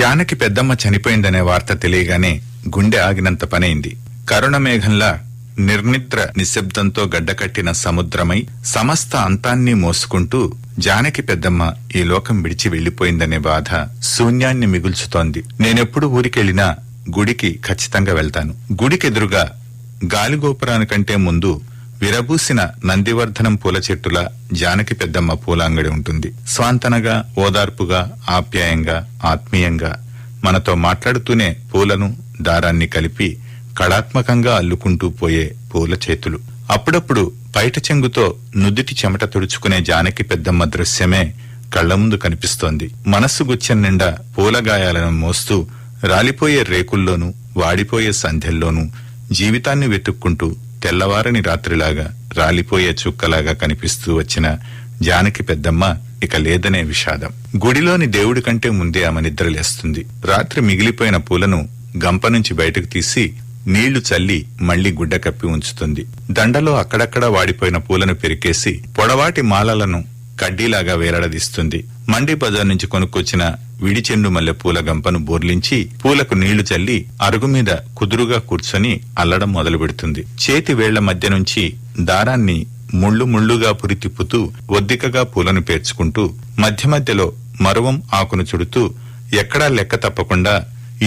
జానకి పెద్దమ్మ చనిపోయిందనే వార్త తెలియగానే గుండె ఆగినంత పనైంది. కరుణమేఘంలా నిర్నిద్ర నిశ్శబ్దంతో గడ్డకట్టిన సముద్రమై సమస్త అంతాన్ని మోసుకుంటూ జానకి పెద్దమ్మ ఈ లోకం విడిచి వెళ్ళిపోయిందనే బాధ శూన్యాన్ని మిగుల్చుతోంది. నేనెప్పుడు ఊరికెళ్ళినా గుడికి ఖచ్చితంగా వెళ్తాను. గుడికెదురుగా గాలిగోపురానికంటే ముందు విరబూసిన నందివర్ధనం పూల చెట్టుల జానకి పెద్దమ్మ పూల అంగడి ఉంటుంది. స్వాంతనగా ఓదార్పుగా ఆప్యాయంగా ఆత్మీయంగా మనతో మాట్లాడుతూనే పూలను దారాన్ని కలిపి కళాత్మకంగా అల్లుకుంటూ పోయే పూల చేతులు. అప్పుడప్పుడు పైట చెంగుతో నుదుటి చెమట తుడుచుకునే జానకి పెద్దమ్మ దృశ్యమే కళ్ళ ముందు కనిపిస్తోంది. మనస్సు గుచ్చం నిండా పూలగాయాలను మోస్తూ రాలిపోయే రేకుల్లోనూ వాడిపోయే సంధ్యల్లోనూ జీవితాన్ని వెతుక్కుంటూ తెల్లవారని రాత్రిలాగా రాలిపోయే చుక్కలాగా కనిపిస్తూ వచ్చిన జానకి పెద్దమ్మ ఇక లేదనే విషాదం. గుడిలోని దేవుడి కంటే ముందే ఆమె నిద్రలేస్తుంది రాత్రి మిగిలిపోయిన పూలను గంప నుంచి బయటకు తీసి నీళ్ళు చల్లి మళ్ళీ గుడ్డ కప్పి ఉంచుతుంది. దండలో అక్కడక్కడ వాడిపోయిన పూలను పెరికేసి పొడవాటి మాలలను కడ్డీలాగా వేలాడదీస్తుంది. మండి బజార్ నుంచి కొనుక్కొచ్చిన విడిచెండు మల్లె పూల గంపను బోర్లించి పూలకు నీళ్ళు చల్లి అరుగు మీద కుదురుగా కూర్చొని అల్లడం మొదలు పెడుతుంది చేతి వేళ్ళ మధ్య నుంచి దారాన్ని ముళ్ళు ముళ్ళుగా పురితిప్పుతూ ఒద్దికగా పూలను పేర్చుకుంటూ మధ్య మధ్యలో మరువం ఆకును చుడుతూ ఎక్కడా లెక్క తప్పకుండా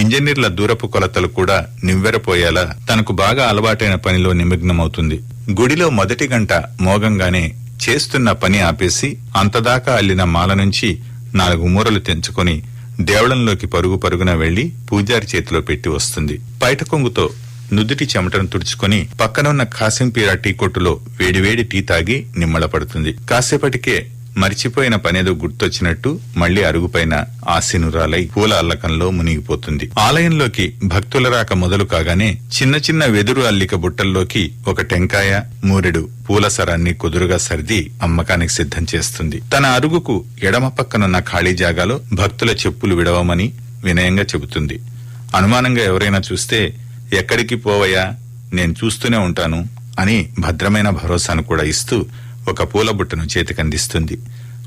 ఇంజనీర్ల దూరపు కొలతలు కూడా నివ్వెరపోయేలా తనకు బాగా అలవాటైన పనిలో నిమగ్నమవుతుంది. గుడిలో మొదటి గంట మోగంగానే చేస్తున్న పని ఆపేసి అంతదాకా అల్లిన మాల నుంచి నాలుగు మూరలు తెంచుకొని దేవళంలోకి పరుగు పరుగున వెళ్ళి పూజారి చేతిలో పెట్టి వస్తుంది. పైట కొంగుతో నుదుటి చెమటను తుడుచుకొని పక్కనున్న కాసింపీర టీ కొట్టులో వేడివేడి టీ తాగి నిమ్మళపడుతుంది. కాసేపటికే మరిచిపోయిన పనేదో గుర్తొచ్చినట్టు మళ్ళీ అరుగుపైన ఆశీనురాలై పూల అల్లకంలో మునిగిపోతుంది. ఆలయంలోకి భక్తుల రాక మొదలు కాగానే చిన్న చిన్న వెదురు అల్లిక బుట్టల్లోకి ఒక టెంకాయ మూరెడు పూల సరాన్ని కుదురుగా సర్ది అమ్మకానికి సిద్ధం చేస్తుంది. తన అరుగుకు ఎడమ పక్కనున్న ఖాళీ జాగాలో భక్తుల చెప్పులు విడవమని వినయంగా చెబుతుంది. అనుమానంగా ఎవరైనా చూస్తే ఎక్కడికి పోవయ్యా? నేను చూస్తూనే ఉంటాను అని భద్రమైన భరోసాను కూడా ఇస్తూ ఒక పూల బుట్టను చేతికందిస్తుంది.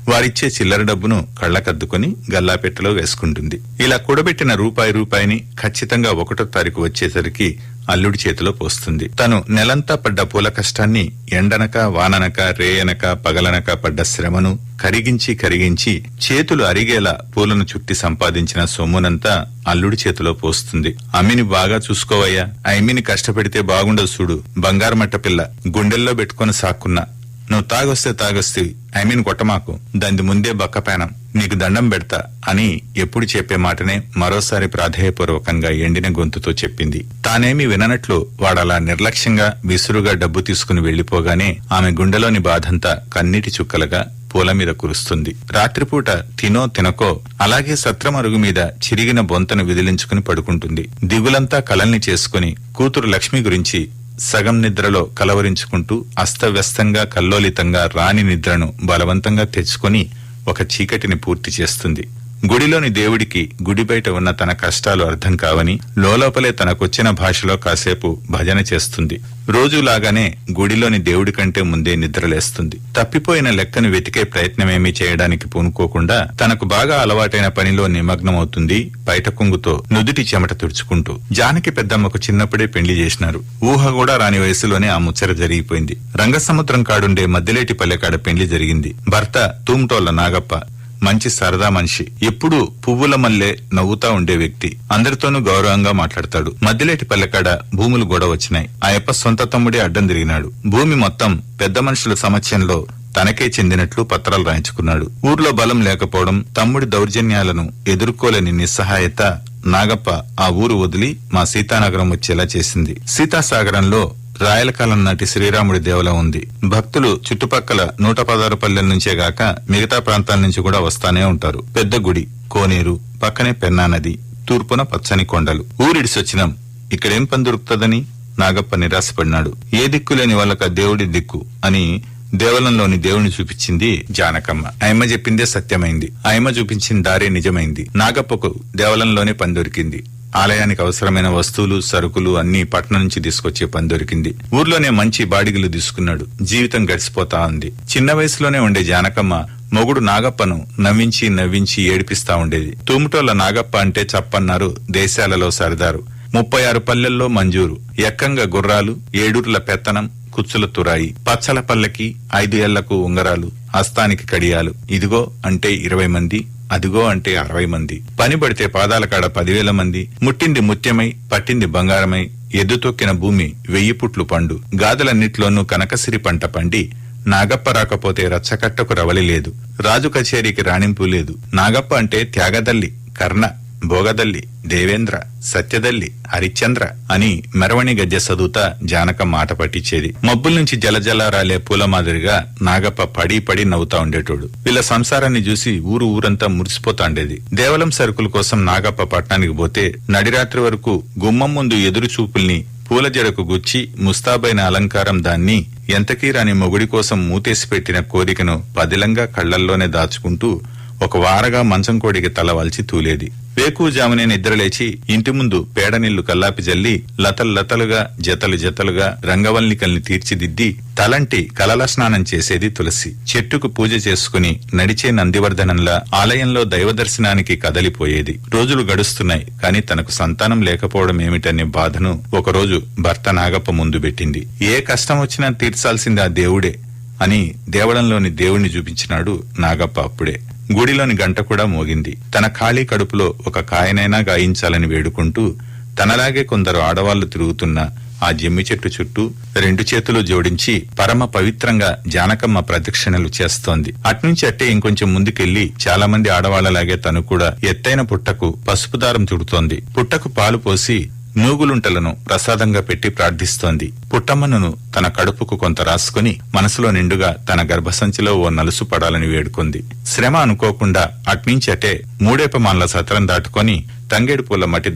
వారిచ్చే చిల్లర డబ్బును కళ్ళకద్దుకొని గల్లాపెట్టెలో వేసుకుంటుంది. ఇలా కూడబెట్టిన రూపాయి రూపాయిని ఖచ్చితంగా ఒకటో తారీఖు వచ్చేసరికి అల్లుడి చేతిలో పోస్తుంది. తను నెలంతా పడ్డ పూల కష్టాన్ని ఎండనక వాననక రేయనక పగలనక పడ్డ శ్రమను కరిగించి కరిగించి చేతులు అరిగేలా పూలను చుట్టి సంపాదించిన సొమ్మునంతా అల్లుడి చేతిలో పోస్తుంది. అమ్మిని బాగా చూసుకోవయ్యా. ఆ అమ్మిని కష్టపెడితే బాగుండదు చూడు. బంగారమట్ట పిల్ల గుండెల్లో పెట్టుకొని సాక్కున్నా. నువ్వు తాగొస్తే తాగొస్తే. I mean కొట్టమాకు. దాని ముందే బక్కపేనం నీకు దండం పెడతా అని ఎప్పుడు చెప్పే మాటనే మరోసారి ప్రాధేయపూర్వకంగా ఎండిన గొంతుతో చెప్పింది. తానేమి విననట్లు వాడలా నిర్లక్ష్యంగా విసురుగా డబ్బు తీసుకుని వెళ్ళిపోగానే ఆమె గుండెలోని బాధంతా కన్నీటి చుక్కలుగా పూల మీద కురుస్తుంది. రాత్రిపూట తినో తినకో అలాగే సత్రం అరుగు మీద చిరిగిన బొంతను విదిలించుకుని పడుకుంటుంది. దిగులంతా కలల్ని చేసుకుని కూతురు లక్ష్మి గురించి సగం నిద్రలో కలవరించుకుంటూ అస్తవ్యస్తంగా కల్లోలితంగా రాని నిద్రను బలవంతంగా తెచ్చుకొని ఒక చీకటిని పూర్తి చేస్తుంది. గుడిలోని దేవుడికి గుడి బయట ఉన్న తన కష్టాలు అర్థం కావని లోలోపలే తనకొచ్చిన భాషలో కాసేపు భజన చేస్తుంది. రోజులాగానే గుడిలోని దేవుడి కంటే ముందే నిద్రలేస్తుంది. తప్పిపోయిన లెక్కను వెతికే ప్రయత్నమేమీ చేయడానికి పూనుకోకుండా తనకు బాగా అలవాటైన పనిలో నిమగ్నమవుతుంది బయట కొంగుతో నుదుటి చెమట తుడుచుకుంటూ. జానకి పెద్దమ్మకు చిన్నప్పుడే పెళ్ళి చేసినారు. ఊహ కూడా రాని వయసులోనే ఆ ముచ్చర జరిగిపోయింది. రంగసముద్రం కాడుండే మద్దిలేటి పల్లెకాడ పెళ్ళి జరిగింది. భర్త తూమ్టోళ్ళ నాగప్ప మంచి సరదా మనిషి. ఎప్పుడూ పువ్వుల మల్లె నవ్వుతా ఉండే వ్యక్తి. అందరితోనూ గౌరవంగా మాట్లాడతాడు. మద్దిలేటి పల్లెకాడ భూములు గొడవ వచ్చినాయి. ఆయప్ప సొంత తమ్ముడే అడ్డం తిరిగినాడు. భూమి మొత్తం పెద్ద మనుషుల సమక్షంలో తనకే చెందినట్లు పత్రాలు రాయించుకున్నాడు. ఊర్లో బలం లేకపోవడం తమ్ముడి దౌర్జన్యాలను ఎదుర్కోలేని నిస్సహాయత నాగప్ప ఆ ఊరు వదిలి మా సీతానగరం వచ్చేలా చేసింది. సీతాసాగరంలో రాయలకాలం నాటి శ్రీరాముడి దేవాలయం ఉంది. భక్తులు చుట్టుపక్కల నూట పదహారు పల్లెల నుంచే గాక మిగతా ప్రాంతాల నుంచి కూడా వస్తానే ఉంటారు. పెద్ద గుడి కోనేరు పక్కనే పెన్నా నది తూర్పున పచ్చని కొండలు. ఊరిడిసొచ్చినాం ఇక్కడేం పని దొరుకుతుందని నాగప్ప నిరాశపడినాడు. ఏ దిక్కు లేని వాళ్ళక దేవుడి దిక్కు అని దేవలంలోని దేవుని చూపించింది జానకమ్మ. ఆయమ్మ చెప్పిందే సత్యమైంది. ఆయమ్మ చూపించిన దారే నిజమైంది. నాగప్పకు దేవలంలోనే పని దొరికింది. ఆలయానికి అవసరమైన వస్తువులు సరుకులు అన్ని పట్నం నుంచి తీసుకొచ్చే పని దొరికింది. ఊర్లోనే మంచి బాడిగలు తీసుకున్నాడు. జీవితం గడిచిపోతా ఉంది. చిన్న వయసులోనే ఉండే జానకమ్మ మొగుడు నాగప్పను నవ్వించి నవ్వించి ఏడిపిస్తా ఉండేది. తూముటోళ్ళ నాగప్ప అంటే చప్పన్నారు దేశాలలో సరదారు. ముప్పై ఆరు పల్లెల్లో మంజూరు. ఎక్కంగా గుర్రాలు ఏడూర్ల పెత్తనం కుచ్చుల తురాయి. పచ్చల పల్లకి ఐదు ఏళ్ళకు ఉంగరాలు హస్తానికి కడియాలు. ఇదిగో అంటే ఇరవై మంది అదిగో అంటే అరవై మంది. పని పడితే పాదాల కాడ పదివేల మంది. ముట్టింది ముత్యమై పట్టింది బంగారమై. ఎద్దు తొక్కిన భూమి వెయ్యి పుట్లు పండు. గాదులన్నిట్లోనూ కనకసిరి పంట పండి. నాగప్ప రాకపోతే రచ్చకట్టకు రవలి లేదు. రాజు కచేరీకి రాణింపు లేదు. నాగప్ప అంటే త్యాగదల్లి కర్ణ. భోగదల్లి దేవేంద్ర సత్యదల్లి హరిశ్చంద్ర అని మెరవణి గద్య సదువుతా జానక మాట పట్టించేది. మబ్బుల నుంచి జలజల రాలే పూల మాదిరిగా నాగప్ప పడి పడి నవ్వుతా ఉండేటోడు. వీళ్ళ సంసారాన్ని చూసి ఊరు ఊరంతా మురిసిపోతాండేది. దేవలం సరుకుల కోసం నాగప్ప పట్టణానికి పోతే నడిరాత్రి వరకు గుమ్మం ముందు ఎదురు చూపుల్ని పూల జడకు గుచ్చి ముస్తాబైన అలంకారం దాన్ని ఎంతకీ రాని మొగుడి కోసం మూతేసి పెట్టిన కోరికను పదిలంగా కళ్ళల్లోనే దాచుకుంటూ ఒక వారగా మంచం కోడికి తల వాల్చి తూలేది. వేకుజామునే నిద్రలేచి ఇంటి ముందు పేడనీళ్ళు కల్లాపి జల్లి లతలు లతలుగా జతలు జతలుగా రంగవల్లికల్ని తీర్చిదిద్ది తలంటి కలల స్నానం చేసేది తులసి. చెట్టుకు పూజ చేసుకుని నడిచే నందివర్ధనంలా ఆలయంలో దైవ దర్శనానికి కదలిపోయేది. రోజులు గడుస్తున్నాయి కాని తనకు సంతానం లేకపోవడం ఏమిటనే బాధను ఒకరోజు భర్త నాగప్ప ముందు పెట్టింది. ఏ కష్టం వచ్చినా తీర్చాల్సింది ఆ దేవుడే అని దేవడంలోని దేవుణ్ణి చూపించినాడు నాగప్ప అప్పుడే. గుడిలోని గంట కూడా మోగింది. తన ఖాళీ కడుపులో ఒక కాయనైనా గాయించాలని వేడుకుంటూ తనలాగే కొందరు ఆడవాళ్ళు తిరుగుతున్న ఆ జమ్మి చెట్టు చుట్టూ రెండు చేతులు జోడించి పరమ పవిత్రంగా జానకమ్మ ప్రదక్షిణలు చేస్తోంది. అట్నుంచి అట్టే ఇంకొంచెం ముందుకెళ్ళి చాలా మంది ఆడవాళ్ళలాగే తను కూడా ఎత్తైన పుట్టకు పసుపు దారం చుడుతోంది. పుట్టకు పాలు పోసి నూగులుంటలను ప్రసాదంగా పెట్టి ప్రార్థిస్తోంది. పుట్టమ్మను తన కడుపుకు కొంత రాసుకుని మనసులో నిండుగా తన గర్భసంచిలో ఓ నలుసు పడాలని వేడుకుంది. శ్రమ అనుకోకుండా అట్నుంచి అటే మూడేపమాన్ల సత్రం దాటుకొని తంగేడు పూల మట్టి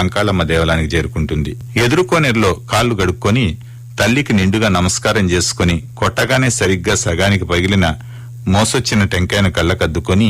అంకాళమ్మ దేవాలయానికి చేరుకుంటుంది. ఎదురుకోనేరులో కాళ్ళు గడుక్కొని తల్లికి నిండుగా నమస్కారం చేసుకుని కొట్టగానే సరిగ్గా సగానికి పగిలిన మోసొచ్చిన టెంకాయను కళ్ళకద్దుకొని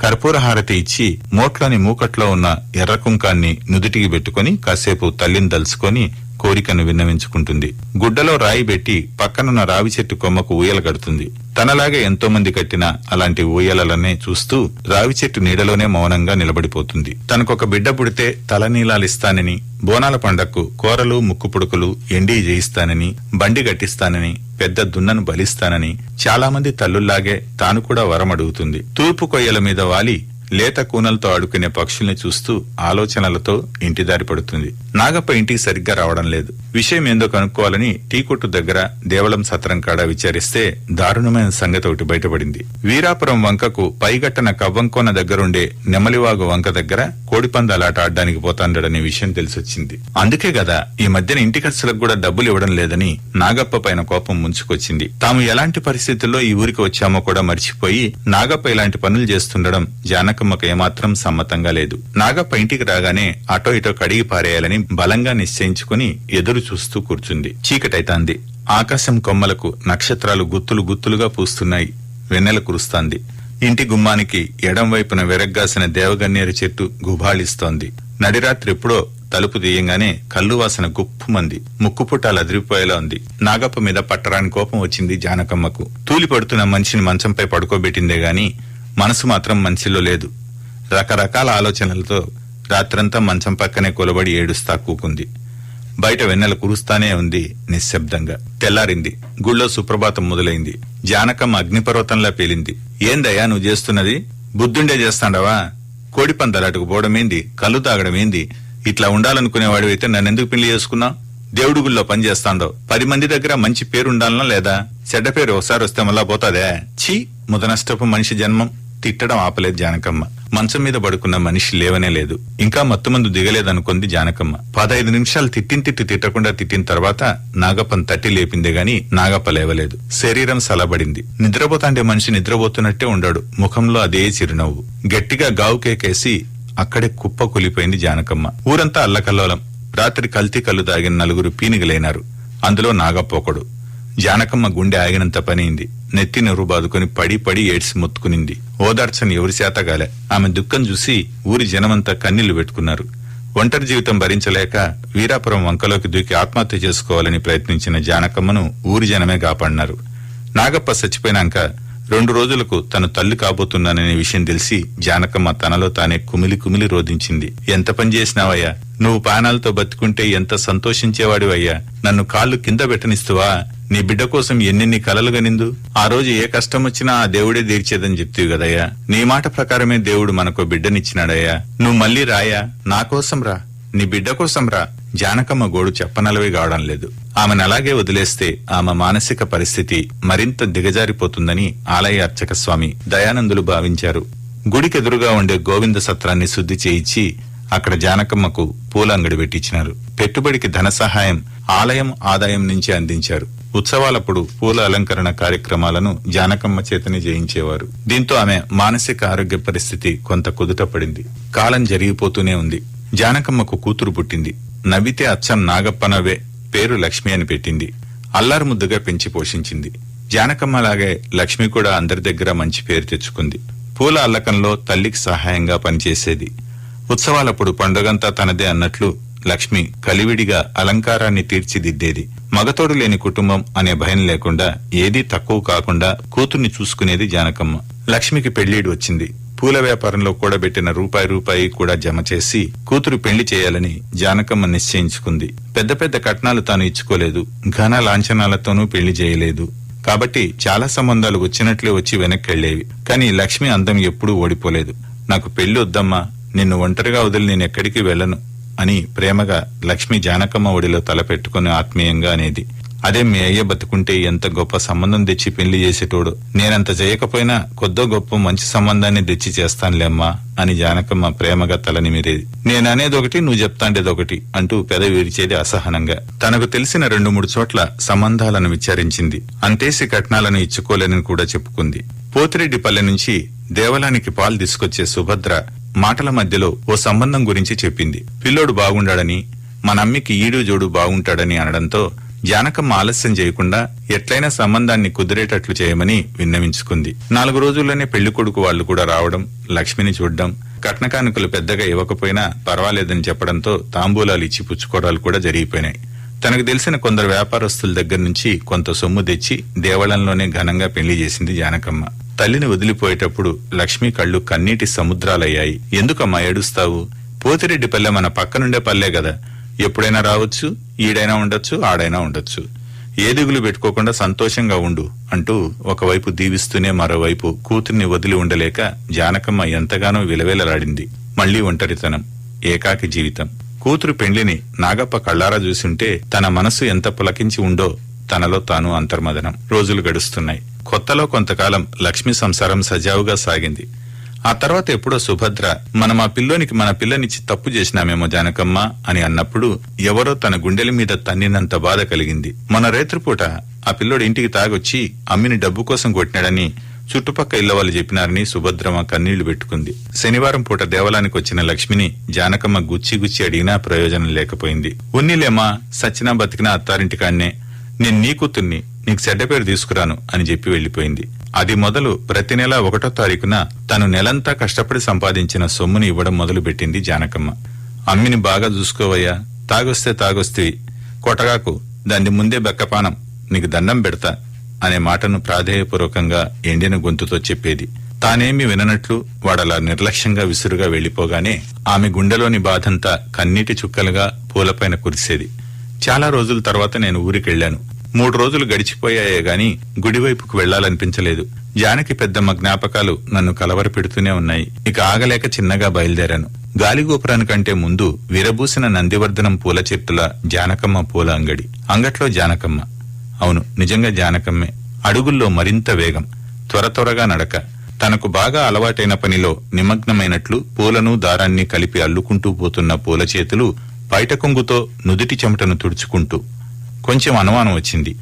కర్పూర హారతి ఇచ్చి మోట్లోని మూకట్లో ఉన్న ఎర్ర కుంకాన్ని నుదుటికి పెట్టుకుని కాసేపు తల్లిని దలుచుకొని కోరికను విన్నవించుకుంటుంది. గుడ్డలో రాయి పెట్టి పక్కనున్న రావి చెట్టు కొమ్మకు ఊయల కడుతుంది. తనలాగే ఎంతో మంది కట్టిన అలాంటి ఊయలలనే చూస్తూ రావి చెట్టు నీడలోనే మౌనంగా నిలబడిపోతుంది. తనకొక బిడ్డ పుడితే తలనీలాలిస్తానని బోనాల పండక్కు కూరలు ముక్కు పుడుకులు ఎండి జయిస్తానని బండి గట్టిస్తానని పెద్ద దున్నను బలిస్తానని చాలామంది తల్లుల్లాగే తాను కూడా వరం అడుగుతుంది తూర్పు కొయ్యల మీద వాలి లేత కూనలతో ఆడుకునే పక్షుల్ని చూస్తూ ఆలోచనలతో ఇంటి దారి పడుతుంది. నాగప్ప ఇంటికి సరిగ్గా రావడం లేదు. విషయం ఏందో కనుక్కోవాలని టీ కొట్టు దగ్గర దేవళం సత్రం కాడ విచారిస్తే దారుణమైన సంగతి ఒకటి బయటపడింది. వీరాపురం వంకకు పైగట్టన కవ్వంకోన దగ్గరుండే నెమలివాగు వంక దగ్గర కోడిపందాలాట ఆడడానికి పోతాండడనే విషయం తెలిసొచ్చింది. అందుకే కదా ఈ మధ్యన ఇంటి ఖర్చులకు కూడా డబ్బులు ఇవ్వడం లేదని నాగప్ప పైన కోపం ముంచుకొచ్చింది. తాము ఎలాంటి పరిస్థితుల్లో ఈ ఊరికి వచ్చామో కూడా మర్చిపోయి నాగప్ప ఇలాంటి పనులు చేస్తుండడం జానక నాగమ్మకు ఏమాత్రం సమ్మతంగా లేదు. నాగప్ప ఇంటికి రాగానే అటో ఇటో కడిగి పారేయాలని బలంగా నిశ్చయించుకుని ఎదురు చూస్తూ కూర్చుంది. చీకటైతాంది. ఆకాశం కొమ్మలకు నక్షత్రాలు గుత్తులు గుత్తులుగా పూస్తున్నాయి. వెన్నెల కురుస్తాంది. ఇంటి గుమ్మానికి ఎడం వైపున దేవగన్నేరు చెట్టు గుబాళిస్తోంది. నడిరాత్రి ఎప్పుడో తలుపు తీయంగానే కళ్ళు వాసన గుప్పుమంది. ముక్కుపుటాలు అదిరిపోయేలా ఉంది. నాగప్ప మీద పట్టరాని కోపం వచ్చింది జానకమ్మకు. తూలి పడుతున్న మనిషిని మంచంపై పడుకోబెట్టిందే గాని మనసు మాత్రం మనిషిలో లేదు. రకరకాల ఆలోచనలతో రాత్రంతా మంచం పక్కనే కొలబడి ఏడుస్తా కూకుంది. బయట వెన్నెల కురుస్తానే ఉంది నిశ్శబ్దంగా. తెల్లారింది. గుళ్ళో సుప్రభాతం మొదలైంది. జానకమ్మ అగ్నిపర్వతంలా పేలింది. ఏందయ్యా నువ్వు చేస్తున్నది? బుద్ధుండే చేస్తాండవా? కోడి పందలాటకు పోవడమేంది? కళ్ళు తాగడమేంది? ఇట్లా ఉండాలనుకునేవాడివైతే నన్నెందుకు పెళ్ళి చేసుకున్నావు దేవుడు గుళ్ళో పనిచేస్తాండో పది మంది దగ్గర మంచి పేరుండాలనా లేదా? చెడ్డ పేరు ఒకసారి వస్తే మళ్ళా పోతాదే? ఛీ! ముదనష్టపు మనిషి జన్మం. తిట్టడం ఆపలేదు జానకమ్మ. మంచం మీద పడుకున్న మనిషి లేవనే లేదు. ఇంకా మత్తుమందు దిగలేదనుకుంది జానకమ్మ. పదహైదు నిమిషాలు తిట్టిన తిట్టి తిట్టకుండా తిట్టిన తర్వాత నాగప్పని తట్టి లేపిందే గాని నాగప్ప లేవలేదు. శరీరం సలబడింది. నిద్రపోతాంటే మనిషి నిద్రపోతున్నట్టే ఉండాడు. ముఖంలో అదే చిరునవ్వు. గట్టిగా గావు కేకేసి అక్కడే కుప్ప కూలిపోయింది జానకమ్మ. ఊరంతా అల్లకల్లోలం. రాత్రి కల్తీ కళ్ళు తాగిన నలుగురు పీనిగలైనారు. అందులో నాగప్ప ఒకడు. జానకమ్మ గుండె ఆగినంత పనియింది నెత్తి నెరువు బాదుకొని పడి పడి ఏడ్చి మొత్తుకునింది. ఓదార్చని ఎవరి చేతగాలే. ఆమె దుఃఖం చూసి ఊరి జనమంతా కన్నీళ్ళు పెట్టుకున్నారు. ఒంటరి జీవితం భరించలేక వీరాపురం వంకలోకి దూకి ఆత్మహత్య చేసుకోవాలని ప్రయత్నించిన జానకమ్మను ఊరి జనమే కాపాడినారు. నాగప్ప చచ్చిపోయినాక రెండు రోజులకు తను తల్లి కాబోతున్నాననే విషయం తెలిసి జానకమ్మ తనలో తానే కుమిలి కుమిలి రోధించింది. ఎంత పని చేసినావయ్యా? నువ్వు పానాలతో బతుకుంటే ఎంత సంతోషించేవాడివయ్యా? నన్ను కాళ్ళు కింద పెట్టనిస్తువా? నీ బిడ్డ కోసం ఎన్నెన్ని కలలు గనిందు ఆ రోజు ఏ కష్టం వచ్చినా ఆ దేవుడే తీర్చేదని చెప్తీవి కదయ్యా. నీ మాట ప్రకారమే దేవుడు మనకు బిడ్డనిచ్చినాడయ్యా. నువ్వు మళ్ళీ రాయా? నా కోసం రా. నీ బిడ్డ కోసం రా. జానకమ్మ గోడు చెప్పనలవి కావడం లేదు. ఆమెను అలాగే వదిలేస్తే ఆమె మానసిక పరిస్థితి మరింత దిగజారిపోతుందని ఆలయ అర్చక స్వామి దయానందులు భావించారు. గుడికెదురుగా ఉండే గోవింద సత్రాన్ని శుద్ధి చేయించి అక్కడ జానకమ్మకు పూల అంగడి పెట్టించినారు. పెట్టుబడికి ధన సహాయం ఆలయం ఆదాయం నుంచి అందించారు. ఉత్సవాలప్పుడు పూల అలంకరణ కార్యక్రమాలను జానకమ్మ చేతనే చేయించేవారు దీంతో ఆమె మానసిక ఆరోగ్య పరిస్థితి కొంత కుదుటపడింది. కాలం జరిగిపోతూనే ఉంది. జానకమ్మకు కూతురు పుట్టింది. నవ్వితే అచ్చం నాగప్పనవే పేరు లక్ష్మి అని పెట్టింది. అల్లారు ముద్దుగా పెంచి పోషించింది. జానకమ్మలాగే లక్ష్మి కూడా అందరి దగ్గర మంచి పేరు తెచ్చుకుంది. పూల అల్లకంలో తల్లికి సహాయంగా పనిచేసేది. ఉత్సవాలప్పుడు పండుగంతా తనదే అన్నట్లు లక్ష్మి కలివిడిగా అలంకారాన్ని తీర్చిదిద్దేది. మగతోడు లేని కుటుంబం అనే భయం లేకుండా ఏదీ తక్కువ కాకుండా కూతుర్ని చూసుకునేది జానకమ్మ. లక్ష్మికి పెళ్ళిడు వచ్చింది. పూల వ్యాపారంలో కూడబెట్టిన రూపాయి రూపాయి కూడా జమ చేసి కూతురు పెళ్ళి చేయాలని జానకమ్మ నిశ్చయించుకుంది. పెద్ద పెద్ద కట్నాలు తాను ఇచ్చుకోలేదు. ఘన లాంఛనాలతోనూ పెళ్ళి చేయలేదు. కాబట్టి చాలా సంబంధాలు వచ్చినట్లే వచ్చి వెనక్కెళ్ళేవి కానీ లక్ష్మి అందం ఎప్పుడూ ఓడిపోలేదు. నాకు పెళ్ళి వద్దమ్మా నిన్ను ఒంటరిగా వదిలి నేను ఎక్కడికి వెళ్ళను. అని ప్రేమగా లక్ష్మి జానకమ్మ ఒడిలో తలపెట్టుకుని ఆత్మీయంగా అనేది. అదే మీ అయ్య బతుకుంటే ఎంత గొప్ప సంబంధం తెచ్చి పెళ్ళి చేసేటోడు. నేనంత చేయకపోయినా కొద్దో గొప్ప మంచి సంబంధాన్ని తెచ్చి చేస్తానులేమ్మా అని జానకమ్మ ప్రేమగా తల నిమిరేది. నేననేది ఒకటి నువ్వు చెప్తాండేది ఒకటి అంటూ పెద విరిచేది అసహనంగా. తనకు తెలిసిన రెండు మూడు చోట్ల సంబంధాలను విచారించింది. అంతేసి కట్నాలను ఇచ్చుకోలేనని కూడా చెప్పుకుంది. పోతిరెడ్డిపల్లె నుంచి దేవలానికి పాలు తీసుకొచ్చే సుభద్ర మాటల మధ్యలో ఓ సంబంధం గురించి చెప్పింది. పిల్లోడు బాగుండాడని మనమ్మికి ఈడు జోడు బాగుంటాడని అనడంతో జానకమ్మ ఆలస్యం చేయకుండా ఎట్లయినా సంబంధాన్ని కుదిరేటట్లు చేయమని విన్నవించుకుంది. నాలుగు రోజుల్లోనే పెళ్ళి కొడుకు వాళ్ళు కూడా రావడం లక్ష్మిని చూడడం కట్న కానుకలు పెద్దగా ఇవ్వకపోయినా పర్వాలేదని చెప్పడంతో తాంబూలాలు ఇచ్చి పుచ్చుకోవడాలు కూడా జరిగిపోయినాయి. తనకు తెలిసిన కొందరు వ్యాపారస్తుల దగ్గర నుంచి కొంత సొమ్ము తెచ్చి దేవళంలోనే ఘనంగా పెళ్ళి చేసింది జానకమ్మ. తల్లిని వదిలిపోయేటప్పుడు లక్ష్మి కళ్ళు కన్నీటి సముద్రాలయ్యాయి. ఎందుకమ్మా ఏడుస్తావు? పోతిరెడ్డి పల్లె మన పక్కనుండే పల్లె కదా ఎప్పుడైనా రావచ్చు ఈడైనా ఉండొచ్చు ఆడైనా ఉండొచ్చు. ఏ దిగులు పెట్టుకోకుండా సంతోషంగా ఉండు అంటూ ఒకవైపు దీవిస్తూనే మరోవైపు కూతుర్ని వదిలి ఉండలేక జానకమ్మ ఎంతగానో విలవేలలాడింది. మళ్ళీ ఒంటరితనం ఏకాకి జీవితం. కూతురు పెండ్లిని నాగప్ప కళ్ళారా చూసుంటే తన మనసు ఎంత పులకించి ఉండో తనలో తాను అంతర్మదనం. రోజులు గడుస్తున్నాయి. కొత్తలో కొంతకాలం లక్ష్మి సంసారం సజావుగా సాగింది. ఆ తర్వాత ఎప్పుడో సుభద్ర మనం ఆ పిల్లోనికి మన పిల్లనిచ్చి తప్పు చేసినామేమో జానకమ్మ అని అన్నప్పుడు ఎవరో తన గుండెల మీద తన్నినంత బాధ కలిగింది. మన రేత్రిపూట ఆ పిల్లోడు ఇంటికి తాగొచ్చి అమ్మిని డబ్బు కోసం కొట్టినాడని చుట్టుపక్క ఇళ్ళ వాళ్ళు చెప్పినారని సుభద్రమ కన్నీళ్ళు పెట్టుకుంది. శనివారం పూట దేవాలయానికి వచ్చిన లక్ష్మిని జానకమ్మ గుచ్చి గుచ్చి అడిగినా ప్రయోజనం లేకపోయింది. ఉన్నిలేమా సచ్చినా బతికినా అత్తారింటికాన్నే నేను నీ కూతుర్ని నీకు చెడ్డ పేరు తీసుకురాను అని చెప్పి వెళ్ళిపోయింది అది మొదలు ప్రతి నెల ఒకటో తారీఖున తను నెలంతా కష్టపడి సంపాదించిన సొమ్ముని ఇవ్వడం మొదలు పెట్టింది జానకమ్మ. అమ్మిని బాగా చూసుకోవయ్యా. తాగొస్తే తాగొస్తే కొటగాకు దాన్ని ముందే బెక్కపానం నీకు దండం పెడతా అనే మాటను ప్రాధేయపూర్వకంగా ఎండిన గొంతుతో చెప్పేది. తానేమి విననట్లు వాడలా నిర్లక్ష్యంగా విసురుగా వెళ్ళిపోగానే ఆమె గుండెలోని బాధంతా కన్నీటి చుక్కలుగా పూలపైన కురిసేది. చాలా రోజుల తర్వాత నేను ఊరికెళ్ళాను మూడు రోజులు గడిచిపోయాయే గాని గుడివైపుకు వెళ్ళాలనిపించలేదు. జానకి పెద్దమ్మ జ్ఞాపకాలు నన్ను కలవరపెడుతూనే ఉన్నాయి. ఇక ఆగలేక చిన్నగా బయలుదేరాను. గాలిగోపురానికంటే ముందు విరబూసిన నందివర్ధనం పూల చెట్టుల జానకమ్మ పూల అంగడి. అంగట్లో జానకమ్మ. అవును నిజంగా జానకమ్మే. అడుగుల్లో మరింత వేగం. త్వర త్వరగా నడక. తనకు బాగా అలవాటైన పనిలో నిమగ్నమైనట్లు పూలను దారాన్ని కలిపి అల్లుకుంటూ పోతున్న పూల చేతులు బయట కొంగుతో నుదుటి చెమటను తుడుచుకుంటూ కొంచెం అనుమానం వచ్చింది.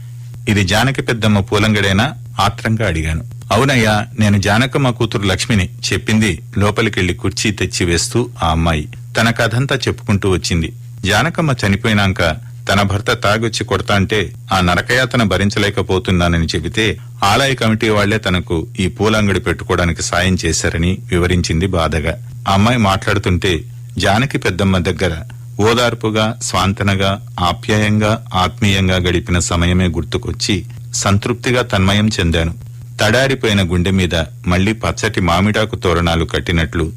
ఇది జానకి పెద్దమ్మ పూలంగడేనా? ఆత్రంగా అడిగాను. అవునయ్యా నేను జానకమ్మ కూతురు లక్ష్మిని చెప్పింది లోపలికెళ్ళి కుర్చీ తెచ్చి వేస్తూ ఆ అమ్మాయి తన కథంతా చెప్పుకుంటూ వచ్చింది. జానకమ్మ చనిపోయినాక తన భర్త తాగొచ్చి కొడతా అంటే ఆ నరకయాతన భరించలేకపోతున్నానని చెబితే ఆలయ కమిటీ వాళ్ళే తనకు ఈ పూలంగడి పెట్టుకోవడానికి సాయం చేశారని వివరించింది బాధగా. ఆ అమ్మాయి మాట్లాడుతుంటే జానకి పెద్దమ్మ దగ్గర ఓదార్పుగా స్వాంతనగా ఆప్యాయంగా ఆత్మీయంగా గడిపిన సమయమే గుర్తుకొచ్చి సంతృప్తిగా తన్మయం చెందాను. తడారిపోయిన గుండె మీద మళ్ళీ పచ్చటి మామిడాకు తోరణాలు కట్టినట్లు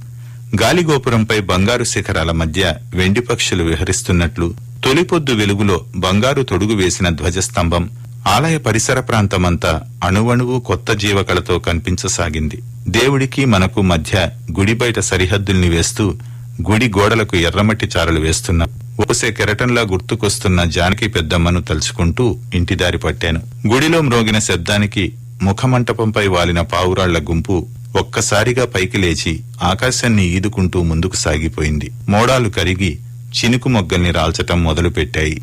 గాలిగోపురంపై బంగారు శిఖరాల మధ్య వెండి పక్షులు విహరిస్తున్నట్లు తొలిపొద్దు వెలుగులో బంగారు తొడుగు వేసిన ధ్వజస్తంభం ఆలయ పరిసర ప్రాంతమంతా అణువణువు కొత్త జీవకళతో కనిపించసాగింది. దేవుడికి మనకు మధ్య గుడి బయట సరిహద్దుల్ని వేస్తూ గుడి గోడలకు ఎర్రమట్టి చారలు వేస్తున్నా. ఓసే కెరటంలా గుర్తుకొస్తున్న జానకి పెద్దమ్మను తలుచుకుంటూ ఇంటిదారి పట్టాను. గుడిలో మ్రోగిన శబ్దానికి ముఖమంటపంపై వాలిన పావురాళ్ళ గుంపు ఒక్కసారిగా పైకి లేచి ఆకాశాన్ని ఈదుకుంటూ ముందుకు సాగిపోయింది. మోడాలు కరిగి చినుకు మొగ్గల్ని రాల్చటం మొదలుపెట్టాయి.